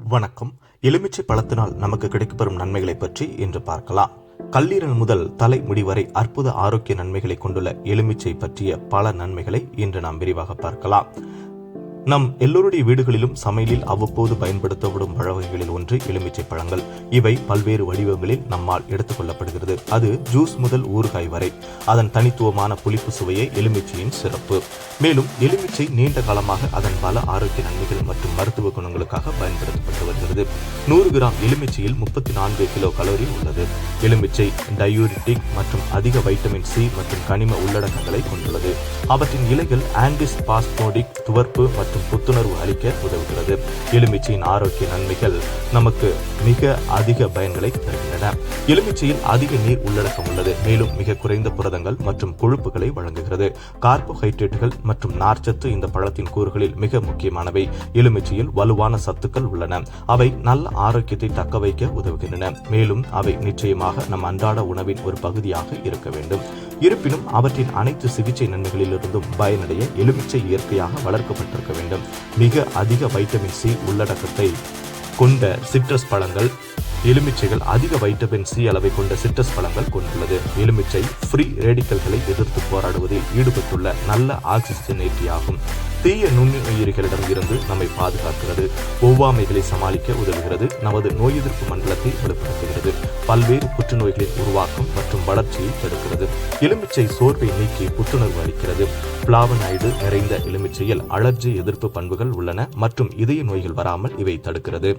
வணக்கம். எலுமிச்சை பழத்தினால் நமக்கு கிடைக்கப்பெறும் நன்மைகளை பற்றி இன்று பார்க்கலாம். கல்லீரல் முதல் தலை முடி வரை அற்புத ஆரோக்கிய நன்மைகளை கொண்டுள்ள எலுமிச்சை பற்றிய பல நன்மைகளை இன்று நாம் விரிவாக பார்க்கலாம். நம் எல்லோருடைய வீடுகளிலும் சமையலில் அவ்வப்போது பயன்படுத்தப்படும் பழவகைகளில் ஒன்று எலுமிச்சை பழங்கள். இவை பல்வேறு வடிவங்களில் நம்மால் எடுத்துக்கொள்ளப்படுகிறது அது ஜூஸ் முதல் ஊறுகாய் வரை. அதன் தனித்துவமான புளிப்பு சுவையே எலுமிச்சையின் சிறப்பு. மேலும் எலுமிச்சை நீண்ட காலமாக அதன் பல ஆரோக்கிய நன்மைகள் மற்றும் மருத்துவ குணங்களுக்காக பயன்படுத்தப்பட்டு வருகிறது. நூறு கிராம் எலுமிச்சையில் முப்பத்தி நான்கு கிலோ கலோரி உள்ளது. எலுமிச்சை டயூரிட்டிக் மற்றும் அதிக வைட்டமின் சி மற்றும் கனிம உள்ளடக்கங்களை கொண்டுள்ளது. அவற்றின் இலைகள் ஆண்டிஸ் பாஸ்மோடிக் துவர்ப்பு மற்றும் மற்றும் புத்துணர்வு அளிக்க உதவுகிறது. எலுமிச்சையின் ஆரோக்கிய நன்மைகள் நமக்கு மிக அதிக பயன்களை தருகின்றன. எலுமிச்சையில் அதிக நீர் உள்ளடக்கம் உள்ளது. மேலும் மிக குறைந்த புரதங்கள் மற்றும் கொழுப்புகளை வழங்குகிறது. கார்போஹைட்ரேட்டுகள் மற்றும் நார்ச்சத்து இந்த பழத்தின் கூறுகளில் மிக முக்கியமானவை. எலுமிச்சையில் வலுவான சத்துக்கள் உள்ளன. அவை நல்ல ஆரோக்கியத்தை தக்க வைக்க உதவுகின்றன. மேலும் அவை நிச்சயமாக நம் அன்றாட உணவின் ஒரு பகுதியாக இருக்க வேண்டும். இருப்பினும் அவற்றின் அனைத்து சிகிச்சை நன்மைகளிலிருந்தும் பயனடைய எலுமிச்சை இயற்கையாக வளர்க்கப்பட்டிருக்க வேண்டும். மிக அதிக வைட்டமின் சி உள்ளடக்கத்தை கொண்ட சிட்ரஸ் பழங்கள் எலுமிச்சைகள் அதிக வைட்டமின் சி அளவை கொண்ட சிட்ரஸ் பழங்கள் கொண்டுள்ளது. எலுமிச்சை ஃப்ரீ ரேடிக்கல்களை எதிர்த்து போராடுவதில் ஈடுபட்டுள்ள நல்ல ஆக்சிஜனேட்டியாகும் தீய நுண்ணுயிரிகளிடம் இருந்து நம்மை பாதுகாக்கிறது. ஒவ்வாமைகளை சமாளிக்க உதவுகிறது. நமது நோய் எதிர்ப்பு மண்டலத்தை வலுப்படுத்துகிறது. பல்வேறு புற்றுநோய்களின் உருவாக்கம் மற்றும் வளர்ச்சியை தடுக்கிறது. எலுமிச்சை சோர்வை நீக்கி புத்துணர்வு அளிக்கிறது. பிளாவனாய்டு நிறைந்த எலுமிச்சையில் அலர்ஜி எதிர்ப்பு பண்புகள் உள்ளன மற்றும் இதய நோய்கள் வராமல் இவை தடுக்கிறது.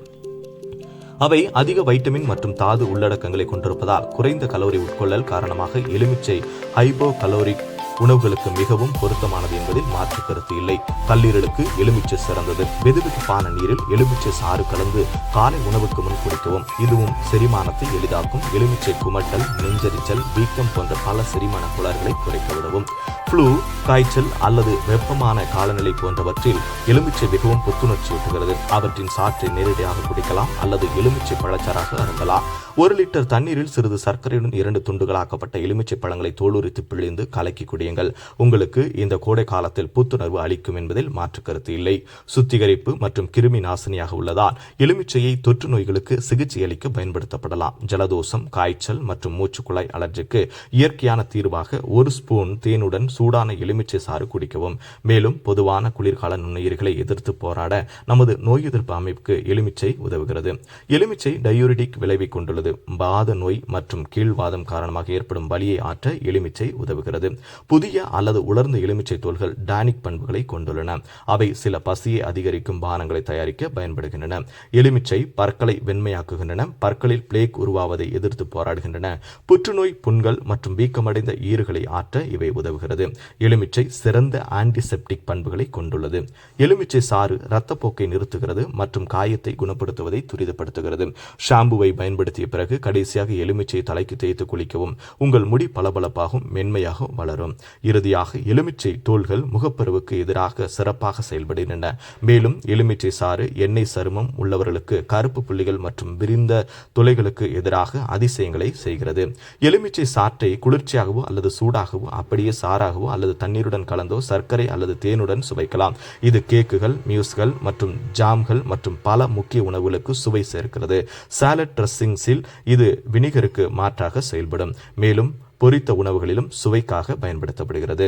அவை அதிக வைட்டமின் மற்றும் தாது உள்ளடக்கங்களை கொண்டிருப்பதால் குறைந்த கலோரி உட்கொள்ளல் காரணமாக எலுமிச்சை ஹைபோ கலோரிக் உணவுகளுக்கு மிகவும் பொருத்தமானது என்பதில் மாற்று கருத்து இல்லை. கல்லீரலுக்கு எலுமிச்சை சிறந்தது. வெதுவெதுப்பான நீரில் எலுமிச்சை சாறு கலந்து காலை உணவுக்கு முன் குடிக்கவும். இதுவும் செரிமானத்தை எளிதாக்கும். எலுமிச்சை குமட்டல் நெஞ்சரிச்சல் வீக்கம் போன்ற பல செரிமான குளறுகளை குறைக்க உதவும். ஃப்ளூ காய்ச்சல் அல்லது வெப்பமான காலநிலை போன்றவற்றில் எலுமிச்சை மிகவும் புத்துணர்ச்சியூட்டுகிறது அவற்றின் சாற்றை நேரடியாக குடிக்கலாம் அல்லது எலுமிச்சை பழச்சாராக அருந்தலாம். ஒரு லிட்டர் தண்ணீரில் சிறிது சர்க்கரையுடன் இரண்டு துண்டுகளாக்கப்பட்ட எலுமிச்சை பழங்களை தோலுரித்து பிழிந்து கலக்கி குடியுங்கள். உங்களுக்கு இந்த கோடை காலத்தில் புத்துணர்வு அளிக்கும் என்பதில் மாற்று கருத்து இல்லை. சுத்திகரிப்பு மற்றும் கிருமி நாசினியாக உள்ளதால் எலுமிச்சையை தொற்று நோய்களுக்கு சிகிச்சை அளிக்க பயன்படுத்தப்படலாம். ஜலதோஷம் காய்ச்சல் மற்றும் மூச்சுக்குழாய் அலர்ஜிக்கு இயற்கையான தீர்வாக ஒரு ஸ்பூன் தேனுடன் சூடான எலுமிச்சை சாறு குடிக்கவும். மேலும் பொதுவான குளிர்கால நுண்ணுயிர்களை எதிர்த்து போராட நமது நோய் எதிர்ப்பு அமைப்புக்கு எலுமிச்சை உதவுகிறது. எலுமிச்சை டயூரிடிக் விளைவை கொண்டுள்ளது. வாத நோய் மற்றும் கீழ்வாதம் காரணமாக ஏற்படும் வலியை ஆற்ற எலுமிச்சை உதவுகிறது. புதிய அல்லது உலர்ந்த எலுமிச்சை தோள்கள் டானிக் பண்புகளை கொண்டுள்ளன. அவை சில பசியை அதிகரிக்கும் பானங்களை தயாரிக்க பயன்படுகின்றன. எலுமிச்சை பற்களை வெண்மையாக்குகின்றன. பற்களில் பிளேக் உருவாவதை எதிர்த்து போராடுகின்றன. புற்றுநோய் புண்கள் மற்றும் வீக்கமடைந்த ஈறுகளை ஆற்ற இவை உதவுகிறது. எலுமிச்சை சிறந்த ஆன்டிசெப்டிக் பண்புகளை கொண்டுள்ளது. எலுமிச்சை சாறு இரத்தப்போக்கை நிறுத்துகிறது மற்றும் காயத்தை குணப்படுத்துவதை துரிதப்படுத்துகிறது. ஷாம்புவை பயன்படுத்திய பிறகு கடைசியாக எலுமிச்சை தலைக்கு தேய்த்து குளிக்கவும் உங்கள் முடி பளபளப்பாகவும் மென்மையாக வளரும். இறுதியாக எலுமிச்சை தோள்கள் முகப்பருவுக்கு எதிராக சிறப்பாக செயல்படுகின்றன. மேலும் எலுமிச்சை சாறு எண்ணெய் சருமம் உள்ளவர்களுக்கு கருப்பு புள்ளிகள் மற்றும் விரிந்த துளைகளுக்கு எதிராக அதிசயங்களை செய்கிறது. எலுமிச்சை சாற்றை குளிர்ச்சியாகவோ அல்லது சூடாகவோ அப்படியே சாறாகவோ அல்லது தண்ணீருடன் கலந்தோ சர்க்கரை அல்லது தேனுடன் சுவைக்கலாம். இது கேக்குகள் மியூஸ்கள் மற்றும் ஜாம்கள் மற்றும் பல முக்கிய உணவுகளுக்கு சுவை சேர்க்கிறது. சாலட் ட்ரெஸ்ஸிங்ஸில் இது வினிகருக்கு மாற்றாக செயல்படும். மேலும் பொரித்த உணவுகளிலும் சுவைக்காக பயன்படுத்தப்படுகிறது.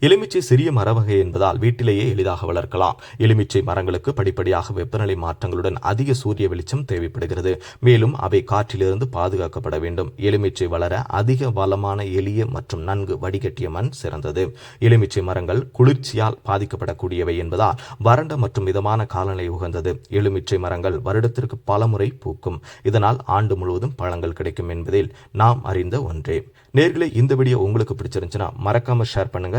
எலுமிச்சை சிறிய மர வகை என்பதால் வீட்டிலேயே எளிதாக வளர்க்கலாம். எலுமிச்சை மரங்களுக்கு படிப்படியாக வெப்பநிலை மாற்றங்களுடன் அதிக சூரிய வெளிச்சம் தேவைப்படுகிறது. மேலும் அவை காற்றிலிருந்து பாதுகாக்கப்பட வேண்டும். எலுமிச்சை வளர அதிக வளமான எளிய மற்றும் நன்கு வடிகட்டிய மண் சிறந்தது. எலுமிச்சை மரங்கள் குளிர்ச்சியால் பாதிக்கப்படக்கூடியவை என்பதால் வறண்ட மற்றும் மிதமான காலநிலை உகந்தது. எலுமிச்சை மரங்கள் வருடத்திற்கு பல முறை பூக்கும். இதனால் ஆண்டு முழுவதும் பழங்கள் கிடைக்கும் என்பதில் நாம் அறிந்த ஒன்றே. நேர்களை இந்த வீடியோ உங்களுக்கு பிடிச்சிருந்துச்சுன்னா மறக்காம ஷேர் பண்ணுங்க.